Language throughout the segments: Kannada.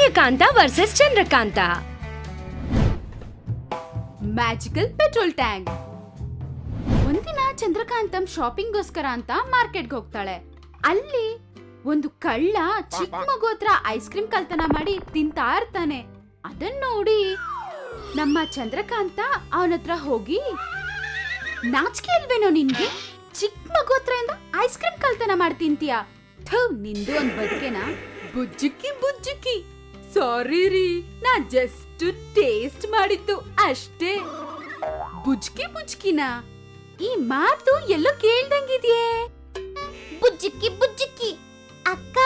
Suryakanta versus Chandrakanta. Magical petrol tank ಒಂದಿನ ಚಂದ್ರಕಾಂತಂ ಶಾಪಿಂಗ್ಗೋಸ್ಕರ ಅಂತ ಮಾರ್ಕೆಟ್ಗೆ ಹೋಗ್ತಾಳೆ. ಅಲ್ಲಿ ಒಂದು ಕಳ್ಳ ಚಿಕ್ಕ ಮಗು ಐಸ್ ಕ್ರೀಮ್ ಕಲ್ತನ ಮಾಡಿ ತಿಂತಾ ಇರ್ತಾನೆ. ಅದನ್ನ ನೋಡಿ ನಮ್ಮ ಚಂದ್ರಕಾಂತ ಅವನ ಹತ್ರ ಹೋಗಿ, ನಾಚಿಕೆ ಇಲ್ವೇನೋ ನಿನ್ಗೆ? ಚಿಕ್ಕ ಮಗು ಹತ್ರ ಇಂದ ಐಸ್ ಕ್ರೀಮ್ ಕಲ್ತನ ಮಾಡಿ ತಿಂತೀಯ? ಥೂ, ನಿಂದು ಒಂದ್ ಬದುಕೆನಾ? ಬುಜ್ಜುಕ್ಕಿ ಬುಜ್ಜುಕ್ಕಿ ಸಾರಿ ರೀ. ನಾ ಜಸ್ಟ್ ಟೇಸ್ಟ್ ಮಾಡಿದ್ದು ಅಷ್ಟೇ. ಬುಜ್ಕಿ ಬುಜ್ಕಿನ? ಈ ಮಾತು ಎಲ್ಲೋ ಕೇಳ್ದಂಗಿದ್ಯೆ? ಬುಜ್ಜಿಕ್ಕಿ ಬುಜ್ಜಿಕ್ಕಿ. ಅಕ್ಕ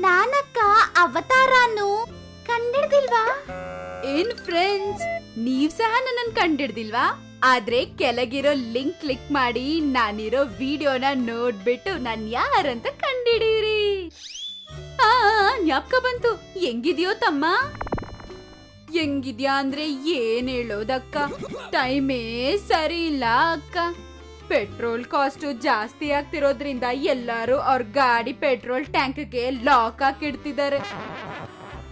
ನಾನಕ್ಕ ಅವತಾರನು ಕಂಡಿಡ್ದಿಲ್ವಾ? ಏನ್ ಫ್ರೆಂಡ್ಸ್ ನೀವ್ ಸಹ ನನ್ನ ಕಂಡಿಡ್ದಿಲ್ವಾ? ಆದ್ರೆ ಕೆಳಗಿರೋ ಲಿಂಕ್ ಕ್ಲಿಕ್ ಮಾಡಿ ನಾನಿರೋ ವಿಡಿಯೋನ ನೋಡ್ಬಿಟ್ಟು ನಾನು ಯಾರಂತ ಕಂಡಿಡೀರಿ. ಜ್ಞಾಪಕ ಬಂತು. ಹೆಂಗಿದ್ಯೋ ತಮ್ಮ? ಹೆಂಗಿದ್ಯಾ ಅಂದ್ರೆ ಏನ್ ಹೇಳೋದಕ್ಕ? ಟೈಮೇ ಸರಿ ಇಲ್ಲ ಅಕ್ಕ. ಪೆಟ್ರೋಲ್ ಕಾಸ್ಟ್ ಜಾಸ್ತಿ ಆಗ್ತಿರೋದ್ರಿಂದ ಎಲ್ಲರೂ ಅವ್ರ ಗಾಡಿ ಪೆಟ್ರೋಲ್ ಟ್ಯಾಂಕ್ಗೆ ಲಾಕ್ ಹಾಕಿಡ್ತಿದ್ದಾರೆ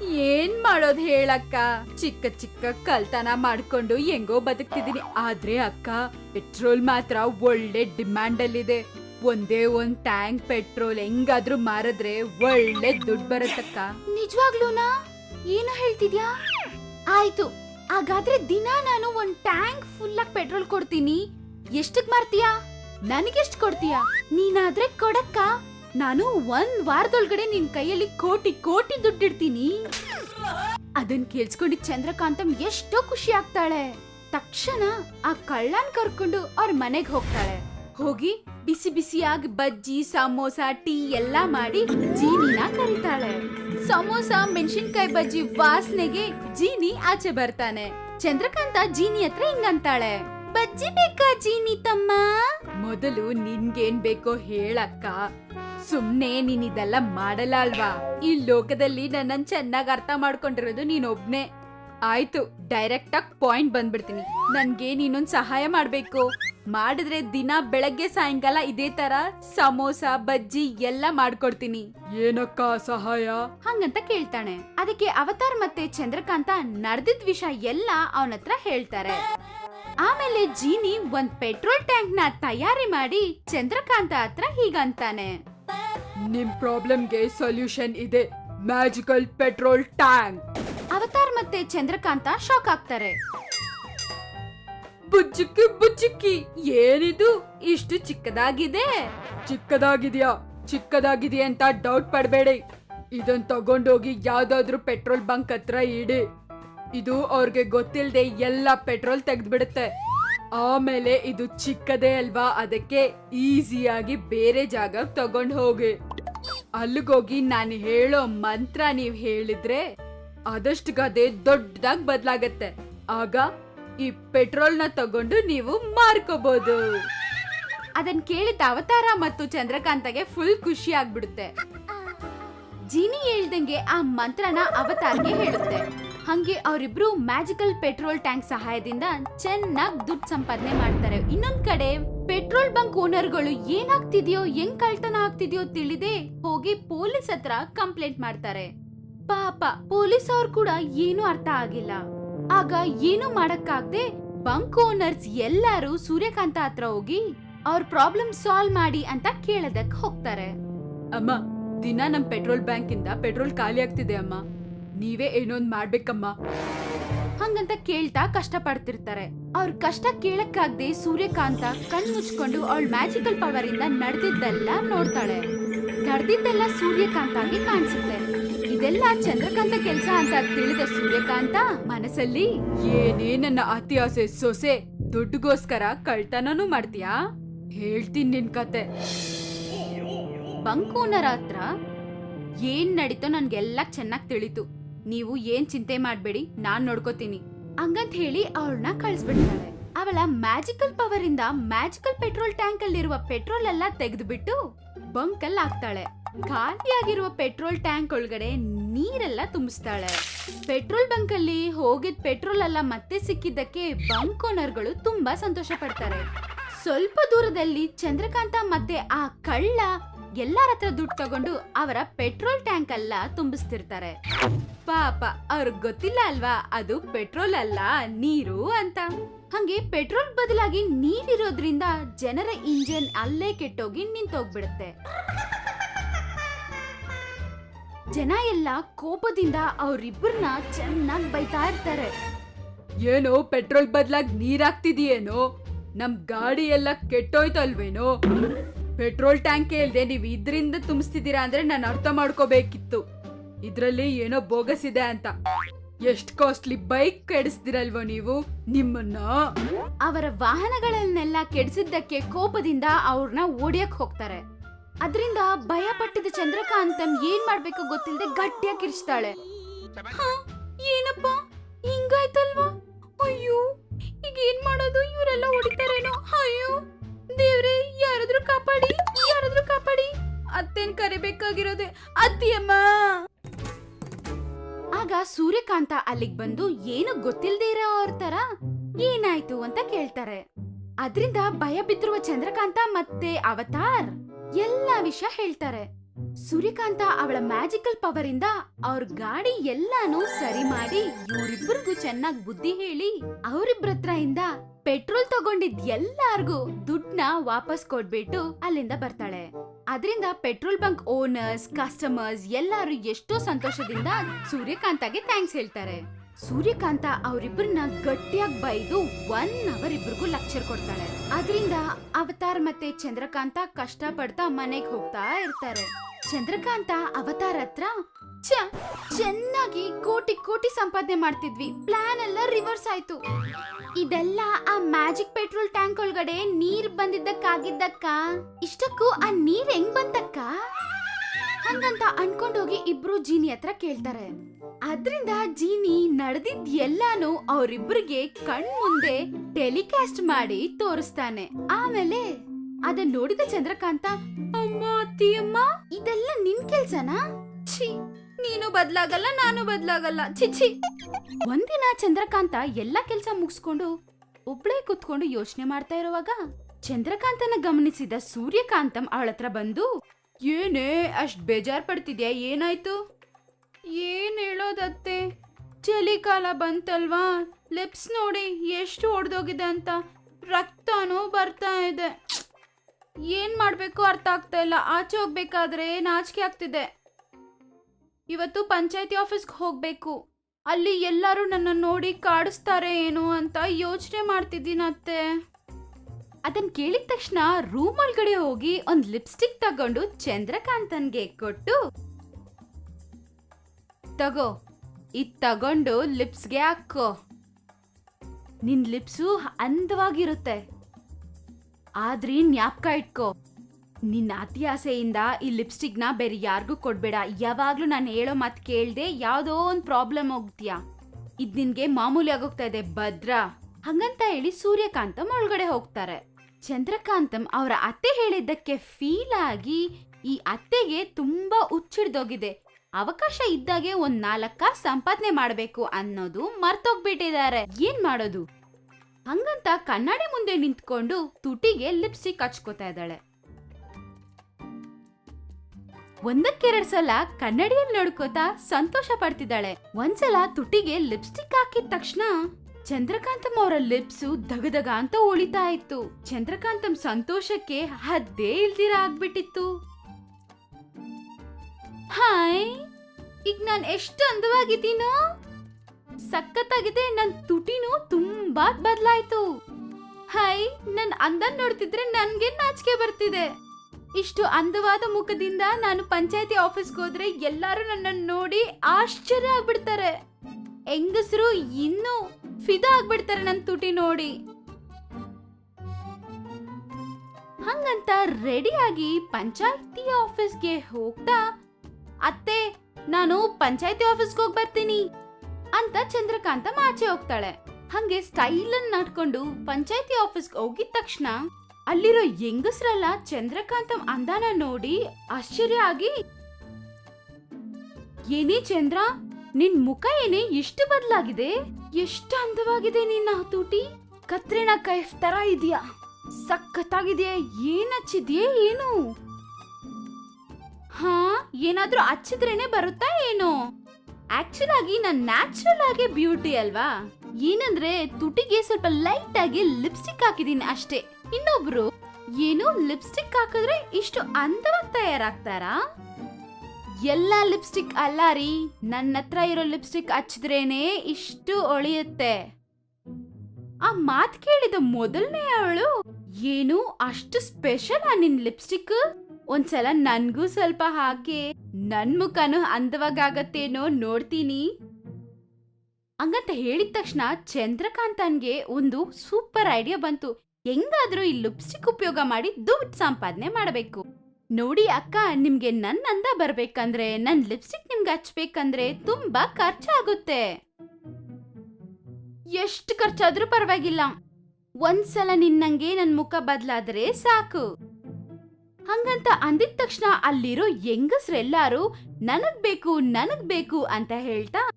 ಏನ್ ಮಾಡೋದ್ ಹೇಳಕ್ಕ? ಚಿಕ್ಕ ಚಿಕ್ಕ ಕಲ್ತನ ಮಾಡ್ಕೊಂಡು ಹೆಂಗೋ ಬದುಕ್ತಿದೀನಿ ಆದ್ರೆ ಅಕ್ಕ ಪೆಟ್ರೋಲ್ ಮಾತ್ರ ಒಳ್ಳೆ ಡಿಮ್ಯಾಂಡ್ ಅಲ್ಲಿದೆ. ಒಂದೇ ಒಂದ್ ಟ್ಯಾಂಕ್, ಪೆಟ್ರೋಲ್ ಹೆಂಗಾದ್ರೂ ಮಾರಿದ್ರೆ ಒಳ್ಳೆ ದುಡ್ಡು ಬರತ್ತಕ್ಕ. ನಿಜವಾಗ್ಲೂನಾ? ಏನು ಹೇಳ್ತಿದ್ಯಾ? ಆಯ್ತು, ಹಾಗಾದ್ರೆ ದಿನ ನಾನು ಒಂದ್ ಟ್ಯಾಂಕ್ ಫುಲ್ ಆಗಿ ಪೆಟ್ರೋಲ್ ಕೊಡ್ತೀನಿ. ಎಷ್ಟಕ್ ಮಾರ್ತೀಯಾ? ನನಗೆಷ್ಟ್ ಕೊಡ್ತೀಯಾ? ನೀನಾದ್ರೆ ಕೊಡಕ್ಕ. ನಾನು ಒಂದ್ ವಾರದೊಳಗಡೆ ನಿನ್ ಕೈಯಲ್ಲಿ ಕೋಟಿ ಕೋಟಿ ದುಡ್ಡಿಡ್ತೀನಿ ಅದನ್ ಕೇಳಿಸ್ಕೊಂಡು ಚಂದ್ರಕಾಂತಂ ಎಷ್ಟೋ ಖುಷಿ ಆಗ್ತಾಳೆ. ತಕ್ಷಣ ಆ ಕಳ್ಳನ್ ಕರ್ಕೊಂಡು ಅವ್ರ ಮನೆಗ್ ಹೋಗ್ತಾಳೆ. ಹೋಗಿ ಬಿಸಿ ಬಿಸಿಯಾಗಿ ಬಜ್ಜಿ, ಸಮೋಸ, ಟೀ ಎಲ್ಲಾ ಮಾಡಿ ಜೀನಿನ ಕರೀತಾಳೆ. ಸಮೋಸ, ಮೆಣಸಿನ್ಕಾಯಿ ಬಜ್ಜಿ ವಾಸನೆಗೆ ಜೀನಿ ಆಚೆ ಬರ್ತಾನೆ. ಚಂದ್ರಕಾಂತ ಜೀನಿ ಹತ್ರ ಹಿಂಗಂತಾಳೆ. ಬಜ್ಜಿ ಬೇಕಾ ಜೀನಿ ತಮ್ಮ? ಮೊದಲು ನಿನ್ಗೇನ್ ಬೇಕೋ ಹೇಳಕ್ಕ. ಸುಮ್ನೆ ನೀನ್ ಇದೆಲ್ಲ ಮಾಡಲ್ಲ ಅಲ್ವಾ? ಈ ಲೋಕದಲ್ಲಿ ನನ್ನನ್ ಚೆನ್ನಾಗ್ ಅರ್ಥ ಮಾಡ್ಕೊಂಡಿರೋದು ನೀನೊಬ್ನೇ. ಆಯ್ತು ಡೈರೆಕ್ಟ್ ಆಗಿ ಪಾಯಿಂಟ್ ಬಂದ್ಬಿಡ್ತೀನಿ. ನನ್ಗೆ ಇನ್ನೊಂದು ಸಹಾಯ ಮಾಡ್ಬೇಕು? ಮಾಡಿದ್ರೆ ದಿನ ಬೆಳಗ್ಗೆ ಸಾಯಂಕಾಲ ಇದೇ ತರ ಸಮೋಸ ಬಜ್ಜಿ ಎಲ್ಲ ಮಾಡ್ಕೊಡ್ತೀನಿ. ಏನಕ್ಕ ಸಹಾಯ? ಹಂಗಂತ ಕೇಳ್ತಾನೆ. ಅದಕ್ಕೆ ಅವತಾರ್ ಮತ್ತೆ ಚಂದ್ರಕಾಂತ ನಡೆದಿದ್ ವಿಷಯ ಎಲ್ಲ ಅವನ ಹತ್ರ ಹೇಳ್ತಾರೆ. ಆಮೇಲೆ ಜೀನಿ ಒಂದ್ ಪೆಟ್ರೋಲ್ ಟ್ಯಾಂಕ್ನ ತಯಾರಿ ಮಾಡಿ ಚಂದ್ರಕಾಂತ ಹತ್ರ ಹೀಗಂತಾನೆ. ನಿಮ್ ಪ್ರಾಬ್ಲಮ್ಗೆ ಸೊಲ್ಯೂಷನ್ ಇದೆ. Magical petrol tank. ಅವತಾರ್ ಮತ್ತೆ ಚಂದ್ರಕಾಂತ ಶಾಕ್ ಆಗ್ತಾರೆ. ಬುಚ್ಚುಕ್ಕಿ ಬುಜ್ಜಿಕ್ಕಿ ಏನಿದು? ಇಷ್ಟು ಚಿಕ್ಕದಾಗಿದೆ. ಚಿಕ್ಕದಾಗಿದ್ಯಾ? ಚಿಕ್ಕದಾಗಿದೆ ಅಂತ ಡೌಟ್ ಪಡಬೇಡಿ. ಇದನ್ ತಗೊಂಡೋಗಿ ಯಾವ್ದಾದ್ರು ಪೆಟ್ರೋಲ್ ಬಂಕ್ ಹತ್ರ ಇಡಿ. ಇದು ಅವ್ರಿಗೆ ಗೊತ್ತಿಲ್ಲದೆ ಎಲ್ಲ ಪೆಟ್ರೋಲ್ ತೆಗೆದ್ಬಿಡುತ್ತೆ. ಆಮೇಲೆ ಇದು ಚಿಕ್ಕದೇ ಅಲ್ವಾ? ಅದಕ್ಕೆ ಈಸಿಯಾಗಿ ಬೇರೆ ಜಾಗ ತಗೊಂಡ್ ಹೋಗಿ. ಅಲ್ಲಿಗೋಗಿ ನಾನು ಹೇಳೋ ಮಂತ್ರ ನೀವ್ ಹೇಳಿದ್ರೆ ಆದಷ್ಟು ಗಾದೆ ದೊಡ್ಡದಾಗಿ ಬದಲಾಗತ್ತೆ. ಆಗ ಈ ಪೆಟ್ರೋಲ್ನ ತಗೊಂಡು ನೀವು ಮಾರ್ಕೋಬಹುದು ಅದನ್ ಕೇಳಿದ ಅವತಾರ ಮತ್ತು ಚಂದ್ರಕಾಂತಗೆ ಫುಲ್ ಖುಷಿ ಆಗ್ಬಿಡುತ್ತೆ. ಜೀನಿ ಹೇಳ್ದಂಗೆ ಆ ಮಂತ್ರನ ಅವತಾರ್ಗೆ ಹೇಳುತ್ತೆ. ಹಂಗೆ ಅವರಿಬ್ರು ಮ್ಯಾಜಿಕಲ್ ಪೆಟ್ರೋಲ್ ಟ್ಯಾಂಕ್ ಸಹಾಯದಿಂದ ಚೆನ್ನಾಗಿ ದುಡ್ಡು ಸಂಪಾದನೆ ಮಾಡ್ತಾರೆ. ಇನ್ನೊಂದ್ ಕಡೆ ಪೆಟ್ರೋಲ್ ಬಂಕ್ ಓನರ್ಗಳು ಏನಾಗ್ತಿದ್ಯೋ, ಹೆಂಗ್ ಕಳ್ತನ ಆಗ್ತಿದ್ಯೋ ತಿಳಿದೆ ಹೋಗಿ ಪೊಲೀಸ್ ಹತ್ರ ಕಂಪ್ಲೇಂಟ್ ಮಾಡ್ತಾರೆ. ಪಾಪ ಪೊಲೀಸ್ ಅವ್ರು ಕೂಡ ಏನು ಅರ್ಥ ಆಗಿಲ್ಲ. ಆಗ ಏನು ಮಾಡಕ್ಕಾಗ್ದೆ ಬಂಕ್ ಓನರ್ಸ್ ಎಲ್ಲರೂ ಸೂರ್ಯಕಾಂತ ಹತ್ರ ಹೋಗಿ ಅವ್ರ ಪ್ರಾಬ್ಲಮ್ ಸಾಲ್ವ್ ಮಾಡಿ ಅಂತ ಕೇಳದಕ್ ಹೋಗ್ತಾರೆ. ಅಮ್ಮ ದಿನ ನಮ್ ಪೆಟ್ರೋಲ್ ಬ್ಯಾಂಕ್ ಇಂದ ಪೆಟ್ರೋಲ್ ಖಾಲಿ ಆಗ್ತಿದೆ ಅಮ್ಮ. ನೀವೇ ಏನೊಂದ್ ಮಾಡ್ಬೇಕಮ್ಮ. ಹಂಗಂತ ಕೇಳ್ತಾ ಕಷ್ಟ ಪಡ್ತಿರ್ತಾರೆ ಅವ್ರ ಕಷ್ಟ ಕೇಳಕ್ಕಾಗ್ದೆ ಸೂರ್ಯಕಾಂತ ಕಣ್ ಮುಚ್ಕೊಂಡು ಅವಳ ಮ್ಯಾಜಿಕಲ್ ಪವರ್ ಇಂದ ನಡೆದಿದ್ದೆಲ್ಲ ನೋಡ್ತಾಳೆ. ನಡೆದಿದ್ದೆಲ್ಲ ಸೂರ್ಯಕಾಂತಾಗಿ ಕಾಣಿಸುತ್ತೆ. ಇದೆಲ್ಲ ಚಂದ್ರಕಾಂತ ಕೆಲ್ಸ ಅಂತ ತಿಳಿದ ಸೂರ್ಯಕಾಂತ ಮನಸ್ಸಲ್ಲಿ, ಏನೇ ನನ್ನ ಅತಿ ಆಸೆ ಸೊಸೆ, ದುಡ್ಡುಗೋಸ್ಕರ ಕಳ್ತನನೂ ಮಾಡ್ತೀಯಾ? ಹೇಳ್ತೀನಿ ನಿನ್ ಕತೆ. ಬಂಕ್ ಓನರ್ ಹತ್ರ ಏನ್ ನಡೀತೋ ನನ್ಗೆಲ್ಲ ಚೆನ್ನಾಗ್ ತಿಳಿತು. ನೀವು ಏನ್ ಚಿಂತೆ ಮಾಡ್ಬೇಡಿ, ನಾನ್ ನೋಡ್ಕೋತೀನಿ. ಹಂಗಂತ ಹೇಳಿ ಅವಳನ್ನ ಕಳಿಸ್ಬಿಡ್ತಾಳೆ ಅವಳ ಮ್ಯಾಜಿಕಲ್ ಪವರ್ ಇಂದ ಮ್ಯಾಜಿಕಲ್ ಪೆಟ್ರೋಲ್ ಟ್ಯಾಂಕ್ ಅಲ್ಲಿರುವ ಪೆಟ್ರೋಲ್ ಎಲ್ಲ ತೆಗೆದ್ಬಿಟ್ಟು ಬಂಕ್ ಅಲ್ಲಿ ಹಾಕ್ತಾಳೆ. ಖಾಲಿಯಾಗಿರುವ ಪೆಟ್ರೋಲ್ ಟ್ಯಾಂಕ್ ಒಳಗಡೆ ನೀರೆಲ್ಲ ತುಂಬಿಸ್ತಾಳೆ. ಪೆಟ್ರೋಲ್ ಬಂಕ್ ಅಲ್ಲಿ ಹೋಗಿದ್ ಪೆಟ್ರೋಲ್ ಎಲ್ಲ ಮತ್ತೆ ಸಿಕ್ಕಿದ್ದಕ್ಕೆ ಬಂಕ್ ಓನರ್ಗಳು ತುಂಬಾ ಸಂತೋಷ ಪಡ್ತಾರೆ. ಸ್ವಲ್ಪ ದೂರದಲ್ಲಿ ಚಂದ್ರಕಾಂತ ಮತ್ತೆ ಆ ಕಳ್ಳ ಎಲ್ಲಾರ ಹತ್ರ ದುಡ್ಡು ತಗೊಂಡು ಅವರ ಪೆಟ್ರೋಲ್ ಟ್ಯಾಂಕ್ ಎಲ್ಲ ತುಂಬಿಸ್ತಿರ್ತಾರೆ. ಪಾಪ ಅವ್ರಿಗೆ ಗೊತ್ತಿಲ್ಲ ಅಲ್ವಾ, ಅದು ಪೆಟ್ರೋಲ್ ಅಲ್ಲ, ನೀರು ಅಂತ. ಹಂಗೆ ಪೆಟ್ರೋಲ್ ಬದಲಾಗಿ ನೀರಿರೋದ್ರಿಂದ ಜನರ ಇಂಜಿನ್ ಅಲ್ಲೇ ಕೆಟ್ಟೋಗಿ ನಿಂತೋಗ್ಬಿಡುತ್ತೆ. ಜನ ಎಲ್ಲ ಕೋಪದಿಂದ ಅವರಿಬ್ಬರನ್ನ ಚೆನ್ನಾಗಿ ಬೈತಾ ಇರ್ತಾರೆ. ಏನೋ ಪೆಟ್ರೋಲ್ ಬದ್ಲಾಗಿ ನೀರ್ ನಮ್ಮ ನಮ್ ಗಾಡಿ ಎಲ್ಲ ಕೆಟ್ಟೋಯ್ತಲ್ವೇನೋ? ಪೆಟ್ರೋಲ್ ಟ್ಯಾಂಕ್ ಇಲ್ದೆ ನೀವ್ ಇದ್ರಿಂದ ತುಂಬಿಸ್ತಿದ್ದೀರಾ ಅಂದ್ರೆ ನಾನು ಅರ್ಥ ಮಾಡ್ಕೋಬೇಕಿತ್ತು. ಇದ್ರಲ್ಲಿ ಏನೋ ಬೋಗಸ್ ಇದೆ ಅಂತ. ಎಷ್ಟ್ ಕಾಸ್ಟ್ಲಿ ಬೈಕ್ ಕೆಡಿಸ್ತಿರಲ್ವೋ ನೀವು ನಿಮ್ಮನ್ನ? ಅವರ ವಾಹನಗಳನ್ನೆಲ್ಲ ಕೆಡಿಸಿದ್ದಕ್ಕೆ ಕೋಪದಿಂದ ಅವ್ರನ್ನ ಓಡಿಯಕ್ ಹೋಗ್ತಾರೆ. ಅದರಿಂದ ಭಯ ಪಟ್ಟಿದ ಚಂದ್ರಕಾಂತ್ ಏನ್ ಮಾಡ್ಬೇಕು ಗೊತ್ತಿಲ್ಲದೆ ಗಟ್ಟಿಯಾಗಿ ಕಿರ್ಚ್ತಾಳೆ. ಏನಪ್ಪ? ಹಿಂಗಾಯ್ತಲ್ವಾ? ಅಯ್ಯೋ ಈಗ ಏನ್ ಮಾಡೋದು? ಇವರೆಲ್ಲ ಹೊಡಿತಾರೇನೋ? ಅಯ್ಯೋ, ದೇವ್ರೆ, ಯಾರಾದ್ರೂ ಕಾಪಾಡಿ ಯಾರಾದ್ರೂ ಕಾಪಾಡಿ. ಅತ್ತೇನ್ ಕರಿಬೇಕಾಗಿರೋದೆ, ಅತ್ತಿಯಮ್ಮ! ಆಗ ಸೂರ್ಯಕಾಂತ ಅಲ್ಲಿಗ್ ಬಂದು, ಏನು ಗೊತ್ತಿಲ್ದೇ ಇರೋ ಅವ್ರ ತರ? ಏನಾಯ್ತು? ಅಂತ ಕೇಳ್ತಾರೆ. ಅದರಿಂದ ಭಯ ಬಿದ್ದಿರುವ ಚಂದ್ರಕಾಂತ ಮತ್ತೆ ಅವತಾರ್. ಎಲ್ಲಾ ವಿಷಯ ಹೇಳ್ತಾರೆ. ಸೂರ್ಯಕಾಂತ ಅವಳ ಮ್ಯಾಜಿಕಲ್ ಪವರ್ ಇಂದ ಅವ್ರ ಗಾಡಿ ಎಲ್ಲಾನು ಸರಿ ಮಾಡಿ ಇವ್ರಿಬ್ರಿಗೂ ಚೆನ್ನಾಗ್ ಬುದ್ಧಿ ಹೇಳಿ ಅವ್ರಿಬ್ರ ಹತ್ರ ಇಂದ ಪೆಟ್ರೋಲ್ ತಗೊಂಡಿದ್ ಎಲ್ಲಾರ್ಗೂ ದುಡ್ಡನ್ನ ವಾಪಸ್ ಕೊಡ್ಬಿಟ್ಟು ಅಲ್ಲಿಂದ ಬರ್ತಾಳೆ. ಅದರಿಂದ ಪೆಟ್ರೋಲ್ ಬಂಕ್ ಓನರ್ಸ್, ಕಸ್ಟಮರ್ಸ್ ಎಲ್ಲಾರು ಎಷ್ಟೋ ಸಂತೋಷದಿಂದ ಸೂರ್ಯಕಾಂತಗೆ ಥ್ಯಾಂಕ್ಸ್ ಹೇಳ್ತಾರೆ. ಸೂರ್ಯಕಾಂತ ಅವರಿಬ್ಬರನ್ನ ಗಟ್ಟಿಯಾಗಿ ಬೈದು ಒನ್ ಅವರ್ ಇಬ್ರಿಗೂ ಲೆಕ್ಚರ್ ಕೊಡ್ತಾಳೆ. ಅದರಿಂದ ಅವತಾರ್ ಮತ್ತೆ ಚಂದ್ರಕಾಂತ ಕಷ್ಟ ಪಡ್ತಾ ಮನೆಗ್ ಹೋಗ್ತಾ ಇರ್ತಾರೆ. ಚಂದ್ರಕಾಂತ ಅವತಾರ್ ಹತ್ರ ಚೆನ್ನಾಗಿ ಕೋಟಿ ಕೋಟಿ ಸಂಪಾದನೆ ಮಾಡ್ತಿದ್ವಿ. ಪ್ಲಾನ್ ಎಲ್ಲ ರಿವರ್ಸ್ ಆಯ್ತು. ಇದೆಲ್ಲ ಆ ಮ್ಯಾಜಿಕ್ ಪೆಟ್ರೋಲ್ ಟ್ಯಾಂಕ್ ಒಳಗಡೆ ನೀರ್ ಬಂದಿದ್ದಕ್ಕಾಗಿದ್ದಕ್ಕ? ಇಷ್ಟಕ್ಕೂ ಆ ನೀರ್ ಹೆಂಗ್ ಬಂತಕ್ಕ? ಹಂಗಂತ ಅನ್ಕೊಂಡೋಗಿ ಇಬ್ರು ಜೀನಿ ಹತ್ರ ಕೇಳ್ತಾರೆ. ಅದ್ರಿಂದ ಜೀನಿ ನಡೆದಿದ್ ಎಲ್ಲಾನು ಅವ್ರಿಬ್ರಿಗೆ ಕಣ್ ಮುಂದೆ ಟೆಲಿಕಾಸ್ಟ್ ಮಾಡಿ ತೋರಿಸ್ತಾನೆ. ಆಮೇಲೆ ಅದನ್ನ ನೋಡಿದ ಚಂದ್ರಕಾಂತ, ಅಮ್ಮ, ಅತ್ತಿಯಮ್ಮ, ಇದೆಲ್ಲ ನಿನ್ ಕೆಲ್ಸನಾ? ಛೀ, ನೀನು ಬದ್ಲಾಗಲ್ಲ, ನಾನು ಬದ್ಲಾಗಲ್ಲ. ಛಿ. ಒಂದಿನ ಚಂದ್ರಕಾಂತ ಎಲ್ಲ ಕೆಲ್ಸ ಮುಗಿಸ್ಕೊಂಡು ಒಬ್ಳೇ ಕುತ್ಕೊಂಡು ಯೋಚನೆ ಮಾಡ್ತಾ ಇರುವಾಗ ಚಂದ್ರಕಾಂತನ ಗಮನಿಸಿದ ಸೂರ್ಯಕಾಂತಂ ಅವಳತ್ರ ಬಂದು, ಏನೇ, ಅಷ್ಟ್ ಬೇಜಾರ್ ಪಡ್ತಿದ್ಯಾ? ಏನಾಯ್ತು? ಏನ್ ಹೇಳೋದತ್ತೆ? ಚಳಿಕಾಲ ಬಂತಲ್ವಾ? ಲಿಪ್ಸ್ ನೋಡಿ ಎಷ್ಟು ಹೊಡೆದೋಗಿದೆ ಅಂತ ರಕ್ತನೂ ಬರ್ತಾ ಇದೆ. ಏನ್ ಮಾಡ್ಬೇಕು ಅರ್ಥ ಆಗ್ತಾ ಇಲ್ಲ. ಆಚೆ ಹೋಗ್ಬೇಕಾದ್ರೆ ನಾಚಿಕೆ ಆಗ್ತಿದೆ. ಇವತ್ತು ಪಂಚಾಯತಿ ಆಫೀಸ್ಗೆ ಹೋಗ್ಬೇಕು. ಅಲ್ಲಿ ಎಲ್ಲರೂ ನನ್ನ ನೋಡಿ ಕಾಡಿಸ್ತಾರೆ ಏನು ಅಂತ ಯೋಚನೆ ಮಾಡ್ತಿದ್ದೀನತ್ತೆ ಅದನ್ ಕೇಳಿದ ತಕ್ಷಣ ರೂಮ್ ಒಳಗಡೆ ಹೋಗಿ ಒಂದು ಲಿಪ್ಸ್ಟಿಕ್ ತಗೊಂಡು ಚಂದ್ರಕಾಂತನ್ಗೆ ಕೊಟ್ಟು ತಗೋ. ಇದು ತಗೊಂಡು ಲಿಪ್ಸ್ಗೆ ಹಾಕೋ. ನಿನ್ ಲಿಪ್ಸು ಅಂದವಾಗಿರುತ್ತೆ. ಆದ್ರೆ ಜ್ಞಾಪಕ ಇಟ್ಕೋ. ನಿನ್ನ ಅತಿ ಆಸೆಯಿಂದ ಈ ಲಿಪ್ಸ್ಟಿಕ್ನ ಬೇರೆ ಯಾರಿಗೂ ಕೊಡ್ಬೇಡ. ಯಾವಾಗ್ಲೂ ನಾನು ಹೇಳೋ ಮಾತು ಕೇಳ್ದೆ ಯಾವುದೋ ಒಂದು ಪ್ರಾಬ್ಲಮ್ ಹೋಗ್ತೀಯಾ. ಇದು ನಿನಗೆ ಮಾಮೂಲಿ ಆಗೋಗ್ತಾ ಇದೆ, ಭದ್ರ. ಹಂಗಂತ ಹೇಳಿ ಸೂರ್ಯಕಾಂತಂ ಒಳಗಡೆ ಹೋಗ್ತಾರೆ. ಚಂದ್ರಕಾಂತಂ ಅವರ ಅತ್ತೆ ಹೇಳಿದ್ದಕ್ಕೆ ಫೀಲ್ ಆಗಿ ಈ ಅತ್ತೆಗೆ ತುಂಬಾ ಹುಚ್ಚಿಡ್ದೋಗಿದೆ. ಅವಕಾಶ ಇದ್ದಾಗೆ ಒಂದ್ ನಾಲ್ಕ ಸಂಪಾದನೆ ಮಾಡ್ಬೇಕು ಅನ್ನೋದು ಮರ್ತೋಗ್ಬಿಟ್ಟಿದ್ದಾರೆ. ಏನ್ ಮಾಡೋದು? ಹಂಗಂತ ಕನ್ನಡಿ ಮುಂದೆ ನಿಂತ್ಕೊಂಡು ತುಟಿಗೆ ಲಿಪ್ಸ್ಟಿಕ್ ಹಚ್ಕೋತಾ ಇದ್ದಾಳೆ. ಒಂದಕ್ಕೆರಡ್ ಸಲ ಕನ್ನಡಿಯಲ್ಲಿ ನೋಡ್ಕೋತಾ ಸಂತೋಷ ಪಡ್ತಿದ್ದಾಳೆ. ಒಂದ್ಸಲ ತುಟಿಗೆ ಲಿಪ್ಸ್ಟಿಕ್ ಹಾಕಿದ ತಕ್ಷಣ ಚಂದ್ರಕಾಂತಂ ಅವರ ಲಿಪ್ಸು ದಗದಗ ಅಂತ ಉಳಿತಾ ಇತ್ತು. ಚಂದ್ರಕಾಂತಂ ಸಂತೋಷಕ್ಕೆ ಹದ್ದೇ ಇಲ್ದಿರ ಆಗ್ಬಿಟ್ಟಿತ್ತು. ಹಾಯ್, ಈಗ ನಾನು ಎಷ್ಟು ಅಂದವಾಗಿದ್ದೀನೋ? ಸಖತ್ತಾಗಿದೆ ನನ್ನ ತುಟಿನೂ ತುಂಬಾ ಬದಲಾಯ್ತು. ಹಾಯ್ ನನ್ನ ಅಂದ ನೋಡ್ತಿದ್ರೆ ನನಗೆ ನಾಚಿಕೆ ಬರ್ತಿದೆ. ಇಷ್ಟು ಅಂದವಾದ ಮುಖದಿಂದ ನಾನು ಪಂಚಾಯತಿ ಆಫೀಸ್ಗೆ ಹೋದ್ರೆ ಎಲ್ಲರೂ ನನ್ನನ್ನು ನೋಡಿ ಆಶ್ಚರ್ಯ ಆಗ್ಬಿಡ್ತಾರೆ. ಹೆಂಗಸರು ಇನ್ನೂ ಫಿದಾ ಆಗ್ಬಿಡ್ತಾರೆ ನನ್ನ ತುಟಿ ನೋಡಿ. ಹಂಗಂತ ರೆಡಿಯಾಗಿ ಪಂಚಾಯತಿ ಆಫೀಸ್ಗೆ ಹೋಗ್ತಾ ಅತ್ತೆ, ನಾನು ಪಂಚಾಯತಿ ಆಫೀಸ್ಗೆ ಹೋಗಿ ಬರ್ತೀನಿ ಅಂತ ಚಂದ್ರಕಾಂತ ಆಚೆ ಹೋಗ್ತಾಳೆ. ಹಂಗೆ ಸ್ಟೈಲ್ ಅನ್ನ ನಡ್ಕೊಂಡು ಪಂಚಾಯತಿ ಆಫೀಸ್ಗೆ ಹೋಗಿದ ತಕ್ಷಣ ಅಲ್ಲಿರೋ ಹೆಂಗಸ್ರೆಲ್ಲ ಚಂದ್ರಕಾಂತ ಅಂದಾನ ನೋಡಿ ಆಶ್ಚರ್ಯ ಆಗಿ, ಏನೇ ಚಂದ್ರ, ನಿನ್ ಮುಖ ಏನೇ ಎಷ್ಟು ಬದಲಾಗಿದೆ? ಎಷ್ಟು ಅಂದವಾಗಿದೆ ನಿನ್ನ ತುಟಿ ಕತ್ರಿನ ಕೈಫ್ ತರ ಇದೆಯಾ? ಸಖತ್ತಾಗಿದೆಯಾ? ಏನ್ ಹಚ್ಚಿದ್ಯೇ ಏನು? ಹಾ, ಏನಾದ್ರೂ ಹಚ್ಚಿದ್ರೇನೆ ಬರುತ್ತಾ ಏನು? ಆಕ್ಚುಲ್ ಆಗಿ ನನ್ ನ್ಯಾಚುರಲ್ ಆಗಿ ಬ್ಯೂಟಿ ಅಲ್ವಾ? ಏನಂದ್ರೆ ತುಟಿಗೆ ಸ್ವಲ್ಪ ಲೈಟ್ ಆಗಿ ಲಿಪ್ಸ್ಟಿಕ್ ಹಾಕಿದೀನಿ ಅಷ್ಟೇ. ಇನ್ನೊಬ್ರು, ಏನು ಲಿಪ್ಸ್ಟಿಕ್ ಹಾಕಿದ್ರೆ ಇಷ್ಟು ಅಂದವಾಗಿ ತಯಾರಾಗ್ತಾರಾ? ಎಲ್ಲ ಲಿಪ್ಸ್ಟಿಕ್ ಅಲ್ಲ ರೀ ನನ್ನ ಹತ್ರ ಇರೋ ಲಿಪ್ಸ್ಟಿಕ್ ಹಚ್ಚಿದ್ರೇನೆ ಇಷ್ಟು ಒಳಿಯುತ್ತೆ. ಆ ಮಾತ್ ಕೇಳಿದ ಮೊದಲನೇ ಅವಳು, ಏನು, ಅಷ್ಟು ಸ್ಪೆಷಲ್ ಆ ನಿನ್ ಲಿಪ್ಸ್ಟಿಕ್ ಒಂದ್ಸಲ ನನ್ಗೂ ಸ್ವಲ್ಪ ಹಾಕಿ. ನನ್ ಮುಖನು ಅಂದವಾಗತ್ತೇನೋ ನೋಡ್ತೀನಿ. ಹಂಗಂತ ಹೇಳಿದ ತಕ್ಷಣ ಚಂದ್ರಕಾಂತನ್ಗೆ ಒಂದು ಸೂಪರ್ ಐಡಿಯಾ ಬಂತು. ಹೆಂಗಾದ್ರೂ ಈ ಲಿಪ್ಸ್ಟಿಕ್ ಉಪಯೋಗ ಮಾಡಿ ದುಡ್ಡು ಸಂಪಾದನೆ ಮಾಡಬೇಕು. ನೋಡಿ ಅಕ್ಕ, ನಿಮ್ಗೆ ನನ್ ಅಂದ ಬರ್ಬೇಕಂದ್ರೆ, ನನ್ ಲಿಪ್ಸ್ಟಿಕ್ ನಿಮ್ಗೆ ಹಚ್ಬೇಕಂದ್ರೆ ತುಂಬಾ ಖರ್ಚಾಗುತ್ತೆ. ಎಷ್ಟು ಖರ್ಚಾದ್ರೂ ಪರವಾಗಿಲ್ಲ. ಒಂದ್ಸಲ ನಿನ್ನಂಗೆ ನನ್ ಮುಖ ಬದಲಾದ್ರೆ ಸಾಕು. ಹಂಗಂತ ಅಂದಿದ ತಕ್ಷಣ ಅಲ್ಲಿರೋ ಹೆಂಗಸ್ರೆಲ್ಲಾರು ನನಗ್ ಬೇಕು ನನಗ್ ಬೇಕು ಅಂತ ಹೇಳ್ತಾ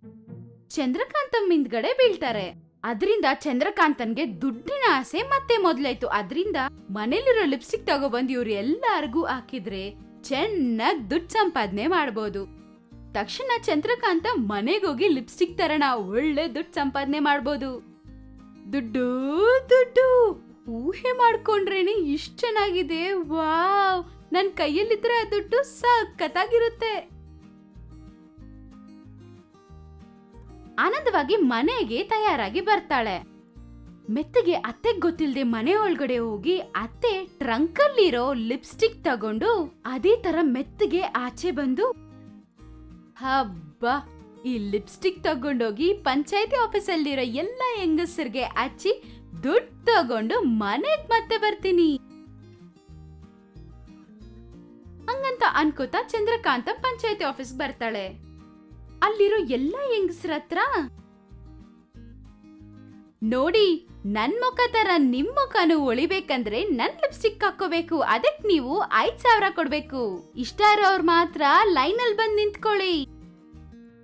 ಚಂದ್ರಕಾಂತ ಹಿಂದ್ಗಡೆ ಬೀಳ್ತಾರೆ. ಅದರಿಂದ ಚಂದ್ರಕಾಂತನ್ಗೆ ದುಡ್ಡಿನ ಆಸೆ ಮತ್ತೆ ಮೊದ್ಲಾಯ್ತು. ಅದರಿಂದ ಮನೇಲಿರೋ ಲಿಪ್ಸ್ಟಿಕ್ ತಗೊಬಂದು ಇವ್ರು ಎಲ್ಲಾರ್ಗೂ ಹಾಕಿದ್ರೆ ಚೆನ್ನಾಗ್ ದುಡ್ಡು ಸಂಪಾದನೆ ಮಾಡ್ಬೋದು. ತಕ್ಷಣ ಚಂದ್ರಕಾಂತ ಮನೆಗೋಗಿ ಲಿಪ್ಸ್ಟಿಕ್ ತರಣ ಒಳ್ಳೆ ದುಡ್ಡು ಸಂಪಾದನೆ ಮಾಡ್ಬೋದು. ದುಡ್ಡು ದುಡ್ಡು. ಊಹೆ ಮಾಡ್ಕೊಂಡ್ರೇನೆ ಇಷ್ಟ ಚೆನ್ನಾಗಿದೆ. ವಾವ್! ನನ್ನ ಕೈಯಲ್ಲಿದ್ರೆ ಆ ದುಡ್ಡು ಸಖತ್ತಾಗಿರುತ್ತೆ. ಆನಂದವಾಗಿ ಮನೆಗೆ ತಯಾರಾಗಿ ಬರ್ತಾಳೆ. ಮೆತ್ತಗೆ ಅತ್ತೆಗ್ ಗೊತ್ತಿಲ್ಲದೆ ಮನೆ ಒಳಗಡೆ ಹೋಗಿ ಅತ್ತೆ ಟ್ರಂಕಲ್ಲಿರೋ ಲಿಪ್ಸ್ಟಿಕ್ ತಗೊಂಡು ಅದೇ ತರ ಮೆತ್ತಗೆ ಆಚೆ ಬಂದು, ಹಬ್ಬ! ಈ ಲಿಪ್ಸ್ಟಿಕ್ ತಗೊಂಡೋಗಿ ಪಂಚಾಯತಿ ಆಫೀಸಲ್ಲಿರೋ ಎಲ್ಲ ಹೆಂಗಸರಿಗೆ ಹಚ್ಚಿ ದುಡ್ಡು ತಗೊಂಡು ಮನೆಗ್ ಮತ್ತೆ ಬರ್ತೀನಿ. ಹಂಗಂತ ಅನ್ಕೋತ ಚಂದ್ರಕಾಂತ ಪಂಚಾಯತಿ ಆಫೀಸ್ ಬರ್ತಾಳೆ. ಅಲ್ಲಿರೋ ಎಲ್ಲ ಹೆಂಗಸ್ರ ಹತ್ರ? ನೋಡಿ, ನನ್ ಮುಖ ತರ ನಿಮ್ ಮುಖನು ಒಳಿಬೇಕಂದ್ರೆ ನನ್ ಲಿಪ್ಸ್ಟಿಕ್ ಹಾಕೋಬೇಕು ಅದಕ್ ನೀವು ಐದ್ ಸಾವಿರ ಕೊಡ್ಬೇಕು. ಇಷ್ಟ ಇರೋರ್ ಮಾತ್ರ ಲೈನ್ ಅಲ್ಲಿ ಬಂದ್ ನಿಂತ್ಕೊಳ್ಳಿ.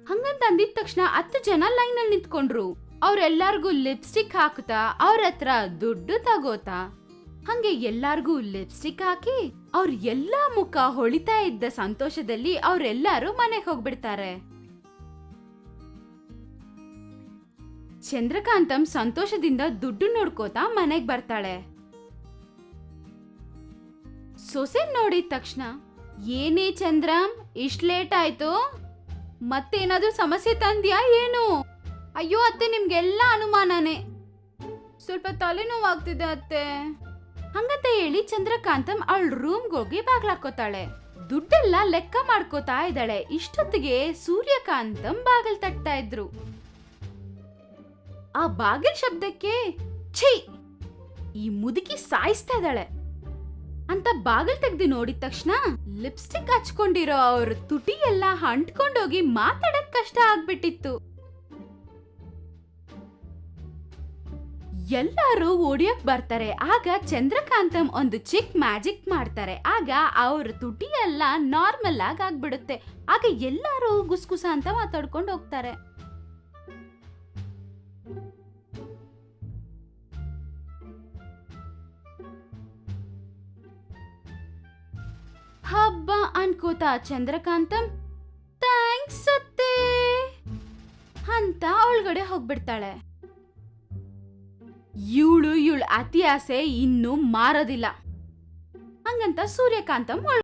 ಹಂಗಂತ ಅಂದಿದ ತಕ್ಷಣ ಹತ್ತು ಜನ ಲೈನ್ ಅಲ್ಲಿ ನಿಂತ್ಕೊಂಡ್ರು. ಅವ್ರೆಲ್ಲಾರ್ಗೂ ಲಿಪ್ಸ್ಟಿಕ್ ಹಾಕುತ್ತಾ ಅವ್ರ ಹತ್ರ ದುಡ್ಡು ತಗೋತಾ? ಹಂಗೆ ಎಲ್ಲಾರ್ಗೂ ಲಿಪ್ಸ್ಟಿಕ್ ಹಾಕಿ ಅವ್ರ ಎಲ್ಲಾ ಮುಖ ಹೊಳಿತಾ ಇದ್ದ ಸಂತೋಷದಲ್ಲಿ ಅವ್ರೆಲ್ಲಾರು ಮನೆಗೆ ಹೋಗ್ಬಿಡ್ತಾರೆ. ಚಂದ್ರಕಾಂತಂ ಸಂತೋಷದಿಂದ ದುಡ್ಡು ನೋಡ್ಕೋತಾ ಮನೆಗ್ ಬರ್ತಾಳೆ. ಸೊಸೆ ನೋಡಿದ ತಕ್ಷಣ, ಏನೇ ಚಂದ್ರಂ ಇಷ್ಟ್ ಲೇಟ್ ಆಯ್ತು? ಮತ್ತೇನಾದ್ರೂ ಸಮಸ್ಯೆ ತಂದ್ಯಾ ಏನು? ಅಯ್ಯೋ ಅತ್ತೆ, ನಿಮ್ಗೆಲ್ಲ ಅನುಮಾನನೇ. ಸ್ವಲ್ಪ ತಲೆನೋವಾಗ್ತಿದೆ ಅತ್ತೆ. ಹಂಗಂತ ಹೇಳಿ ಚಂದ್ರಕಾಂತಂ ಅವಳ ರೂಮ್ಗೆ ಹೋಗಿ ಬಾಗ್ಲಾಕೋತಾಳೆ ದುಡ್ಡೆಲ್ಲ ಲೆಕ್ಕ ಮಾಡ್ಕೋತಾ ಇದ್ದಾಳೆ. ಇಷ್ಟೊತ್ತಿಗೆ ಸೂರ್ಯಕಾಂತಂ ಬಾಗಿಲ್ ತಟ್ತಾ ಇದ್ರು. ಆ ಬಾಗಿಲ್ ಶಬ್ದಕ್ಕೆ, ಛೀ! ಈ ಮುದುಕಿ ಸಾಯಿಸ್ತಾ ಇದ್ದಾಳೆ. ಅಂತ ಬಾಗಿಲ್ ತೆಗ್ದು ನೋಡಿದ ತಕ್ಷಣ ಲಿಪ್ಸ್ಟಿಕ್ ಹಚ್ಕೊಂಡಿರೋ ಅವ್ರ ತುಟಿ ಎಲ್ಲ ಅಂಟ್ಕೊಂಡೋಗಿ ಮಾತಾಡಕ್ ಕಷ್ಟ ಆಗ್ಬಿಟ್ಟಿತ್ತು. ಎಲ್ಲರೂ ಓಡಿಯೋಕ್ ಬರ್ತಾರೆ. ಆಗ ಚಂದ್ರಕಾಂತಂ ಒಂದು ಚಿಕ್ ಮ್ಯಾಜಿಕ್ ಮಾಡ್ತಾರೆ. ಆಗ ಅವ್ರ ತುಟಿ ಎಲ್ಲ ನಾರ್ಮಲ್ ಆಗಿ ಆಗ್ಬಿಡುತ್ತೆ. ಆಗ ಎಲ್ಲರೂ ಗುಸ್ಗುಸ ಅಂತ ಮಾತಾಡ್ಕೊಂಡು ಹೋಗ್ತಾರೆ. ಹಬ್ಬ ಅನ್ಕೋತ ಚಂದ್ರಕಾಂತಂ ಥ್ಯಾಂಕ್ಸ್ ಅತ್ತೆ ಅಂತ ಒಳಗಡೆ ಹೋಗ್ಬಿಡ್ತಾಳೆ. ಇವಳು ಇವಳು ಅತಿ ಆಸೆ ಇನ್ನು ಮಾರೋದಿಲ್ಲ. ಹಂಗಂತ ಸೂರ್ಯಕಾಂತಂ